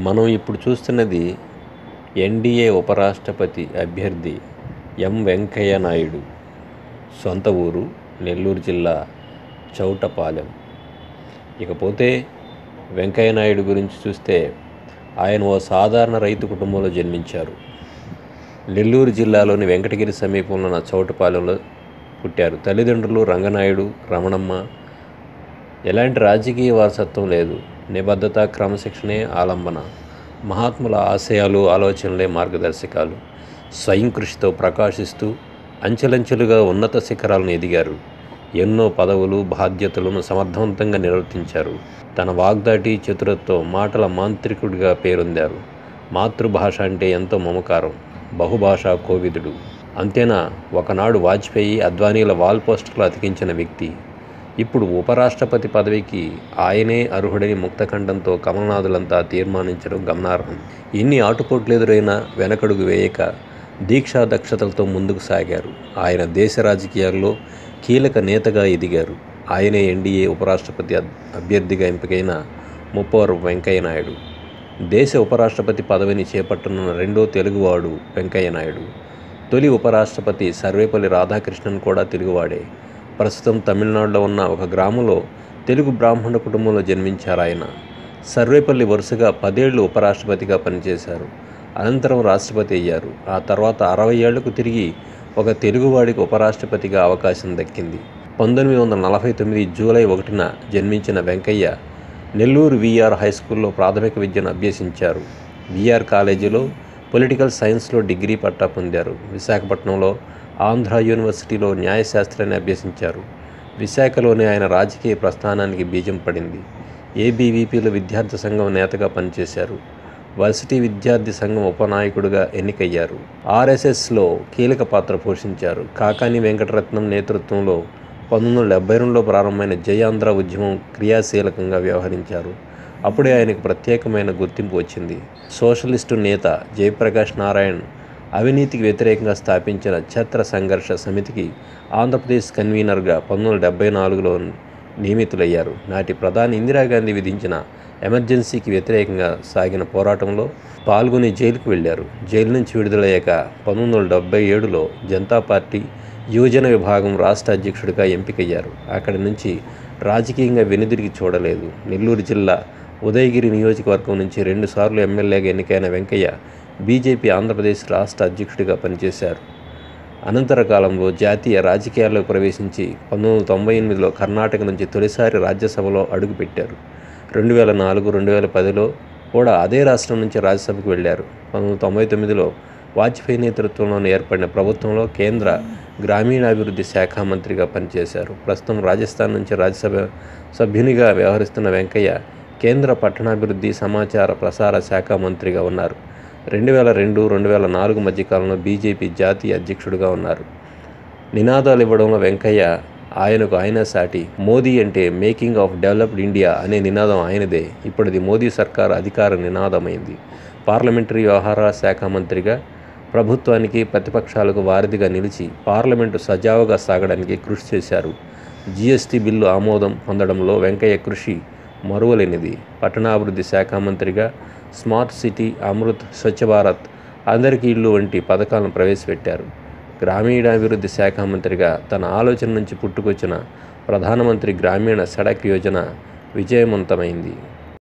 మనం ఇప్పుడు చూస్తున్నది ఎన్డీఏ ఉపరాష్ట్రపతి అభ్యర్థి ఎం వెంకయ్య నాయుడు సొంత ఊరు నెల్లూరు జిల్లా చౌటపాలెం. ఇకపోతే వెంకయ్య నాయుడు గురించి చూస్తే ఆయన ఓ సాధారణ రైతు కుటుంబంలో జన్మించారు. నెల్లూరు జిల్లాలోని వెంకటగిరి సమీపంలో ఉన్న చౌటపాలెంలో పుట్టారు. తల్లిదండ్రులు రంగనాయుడు రమణమ్మ. ఎలాంటి రాజకీయ వారసత్వం లేదు. నిబద్ధత క్రమశిక్షణే ఆలంబన. మహాత్ముల ఆశయాలు ఆలోచనలే మార్గదర్శకాలు. స్వయం కృషితో ప్రకాశిస్తూ అంచెలంచెలుగా ఉన్నత శిఖరాలను ఎదిగారు. ఎన్నో పదవులు బాధ్యతలను సమర్థవంతంగా నిర్వర్తించారు. తన వాగ్దాటి చతురత్వం మాటల మాంత్రికుడిగా పేరొందారు. మాతృభాష అంటే ఎంతో మమకారం బహుభాషా కోవిదుడు. అంతేనా ఒకనాడు వాజ్పేయి అద్వానీల వాల్ పోస్టులు అతికించిన వ్యక్తి. ఇప్పుడు ఉపరాష్ట్రపతి పదవికి ఆయనే అర్హుడని ముక్తఖండంతో కమలనాథులంతా తీర్మానించడం గమనార్హం. ఎన్ని ఆటుపోట్లెదురైనా వెనకడుగు వేయక దీక్షా దక్షతలతో ముందుకు సాగారు. ఆయన దేశ రాజకీయాల్లో కీలక నేతగా ఎదిగారు. ఆయనే ఎన్డీఏ ఉపరాష్ట్రపతి అభ్యర్థిగా ఎంపికైన ముప్పవరపు వెంకయ్య నాయుడు దేశ ఉపరాష్ట్రపతి పదవిని చేపట్టనున్న రెండో తెలుగువాడు వెంకయ్య నాయుడు తొలి ఉపరాష్ట్రపతి సర్వేపల్లి రాధాకృష్ణన్ కూడా తెలుగువాడే ప్రస్తుతం తమిళనాడులో ఉన్న ఒక గ్రామంలో తెలుగు బ్రాహ్మణ కుటుంబంలో జన్మించారు ఆయన. సర్వేపల్లి వరుసగా పదేళ్ళు ఉపరాష్ట్రపతిగా పనిచేశారు. అనంతరం రాష్ట్రపతి అయ్యారు. ఆ తర్వాత అరవై ఏళ్ళకు తిరిగి ఒక తెలుగువాడికి ఉపరాష్ట్రపతిగా అవకాశం దక్కింది. పంతొమ్మిది వందల నలభై తొమ్మిది జూలై ఒకటిన జన్మించిన వెంకయ్య నెల్లూరు విఆర్ హై స్కూల్లో ప్రాథమిక విద్యను అభ్యసించారు. విఆర్ కాలేజీలో పొలిటికల్ సైన్స్లో డిగ్రీ పట్టా పొందారు. విశాఖపట్నంలో ఆంధ్ర యూనివర్సిటీలో న్యాయశాస్త్రాన్ని అభ్యసించారు. విశాఖలోనే ఆయన రాజకీయ ప్రస్థానానికి బీజం పడింది. ఏబీవీపీలో విద్యార్థి సంఘం నేతగా పనిచేశారు. వర్సిటీ విద్యార్థి సంఘం ఉపనాయకుడిగా ఎన్నికయ్యారు. ఆర్ఎస్ఎస్లో కీలక పాత్ర పోషించారు. కాకాని వెంకటరత్నం నేతృత్వంలో పంతొమ్మిది వందల డెబ్బై రెండులో ప్రారంభమైన జయాంధ్ర ఉద్యమం క్రియాశీలకంగా వ్యవహరించారు. అప్పుడే ఆయనకు ప్రత్యేకమైన గుర్తింపు వచ్చింది. సోషలిస్టు నేత జయప్రకాష్ నారాయణ్ అవినీతికి వ్యతిరేకంగా స్థాపించిన ఛత్ర సంఘర్ష సమితికి ఆంధ్రప్రదేశ్ కన్వీనర్గా పంతొమ్మిది వందల డెబ్బై నాలుగులో నియమితులయ్యారు. నాటి ప్రధాని ఇందిరాగాంధీ విధించిన ఎమర్జెన్సీకి వ్యతిరేకంగా సాగిన పోరాటంలో పాల్గొని జైలుకు వెళ్ళారు. జైలు నుంచి విడుదలయ్యాక పంతొమ్మిది వందల డెబ్బై ఏడులో జనతా పార్టీ యువజన విభాగం రాష్ట్ర అధ్యక్షుడిగా ఎంపికయ్యారు. అక్కడి నుంచి రాజకీయంగా వెనుదిరిగి చూడలేదు. నెల్లూరు జిల్లా ఉదయగిరి నియోజకవర్గం నుంచి రెండుసార్లు ఎమ్మెల్యేగా ఎన్నికైన వెంకయ్య బీజేపీ ఆంధ్రప్రదేశ్ రాష్ట్ర అధ్యక్షుడిగా పనిచేశారు. అనంతర కాలంలో జాతీయ రాజకీయాల్లో ప్రవేశించి పంతొమ్మిది వందల తొంభై ఎనిమిదిలో కర్ణాటక నుంచి తొలిసారి రాజ్యసభలో అడుగుపెట్టారు. రెండు వేల నాలుగు రెండు వేల పదిలో కూడా అదే రాష్ట్రం నుంచి రాజ్యసభకు వెళ్ళారు. పంతొమ్మిది వందల తొంభై తొమ్మిదిలో వాజ్పేయి నేతృత్వంలో ఏర్పడిన ప్రభుత్వంలో కేంద్ర గ్రామీణాభివృద్ధి శాఖ మంత్రిగా పనిచేశారు. ప్రస్తుతం రాజస్థాన్ నుంచి రాజ్యసభ సభ్యునిగా వ్యవహరిస్తున్న వెంకయ్య కేంద్ర పట్టణాభివృద్ధి సమాచార ప్రసార శాఖ మంత్రిగా ఉన్నారు. రెండు వేల రెండు రెండు వేల నాలుగు మధ్యకాలంలో బీజేపీ జాతీయ అధ్యక్షుడిగా ఉన్నారు. నినాదాలు ఇవ్వడంలో వెంకయ్య ఆయనకు ఆయన సాటి. మోదీ అంటే మేకింగ్ ఆఫ్ డెవలప్డ్ ఇండియా అనే నినాదం ఆయనదే. ఇప్పటిది మోదీ సర్కార్ అధికార నినాదమైంది. పార్లమెంటరీ వ్యవహారాల శాఖ మంత్రిగా ప్రభుత్వానికి ప్రతిపక్షాలకు వారధిగా నిలిచి పార్లమెంటు సజావుగా సాగడానికి కృషి చేశారు. జీఎస్టీ బిల్లు ఆమోదం పొందడంలో వెంకయ్య కృషి మరువలేనిది. పట్టణాభివృద్ధి శాఖ మంత్రిగా స్మార్ట్ సిటీ అమృత్ స్వచ్ఛ భారత్ అందరికీ ఇల్లు వంటి పథకాలను ప్రవేశపెట్టారు. గ్రామీణాభివృద్ధి శాఖ మంత్రిగా తన ఆలోచన నుంచి పుట్టుకొచ్చిన ప్రధానమంత్రి గ్రామీణ సడక్ యోజన విజయవంతమైంది.